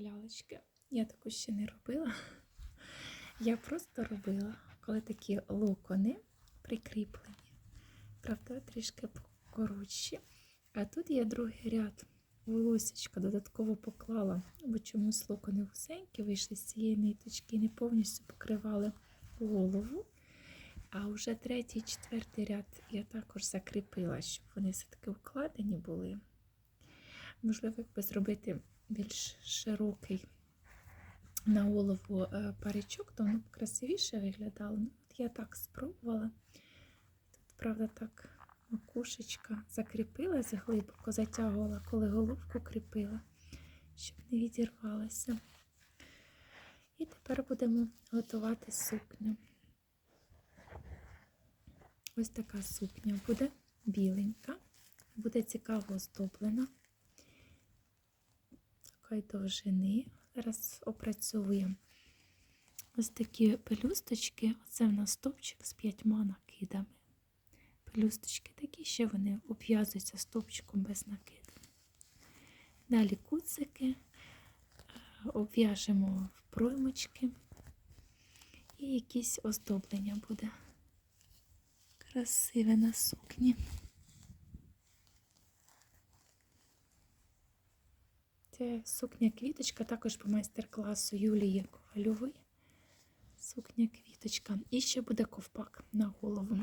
лялечки. Я таку ще не робила. Я просто робила, коли такі локони прикріплені. Правда, трішки коротші. А тут є другий ряд. Волосечка додатково поклала, бо чомусь локони вусенькі вийшли з цієї ниточки і не повністю покривали голову. А вже третій, четвертий ряд я також закріпила, щоб вони все-таки вкладені були. Можливо, якби зробити більш широкий на голову е, паричок, то воно б красивіше виглядало. Ну, от я так спробувала. Тут, правда, так макушечка закріпилась глибоко, затягувала, коли головку кріпила, щоб не відірвалася. І тепер будемо готувати сукню. Ось така сукня буде біленька, буде цікаво оздоблена. Такої довжини. Зараз опрацьовуємо ось такі пелюсточки. Оце в нас стовпчик з п'ятьма накидами. Пелюсточки такі, ще вони обв'язуються стовпчиком без накиду. Далі куцики е, обв'яжемо в проймочки і якісь оздоблення буде красиве на сукні. Це сукня квіточка, також по майстер-класу Юлії Ковальової. Сукня квіточка. І ще буде ковпак на голову.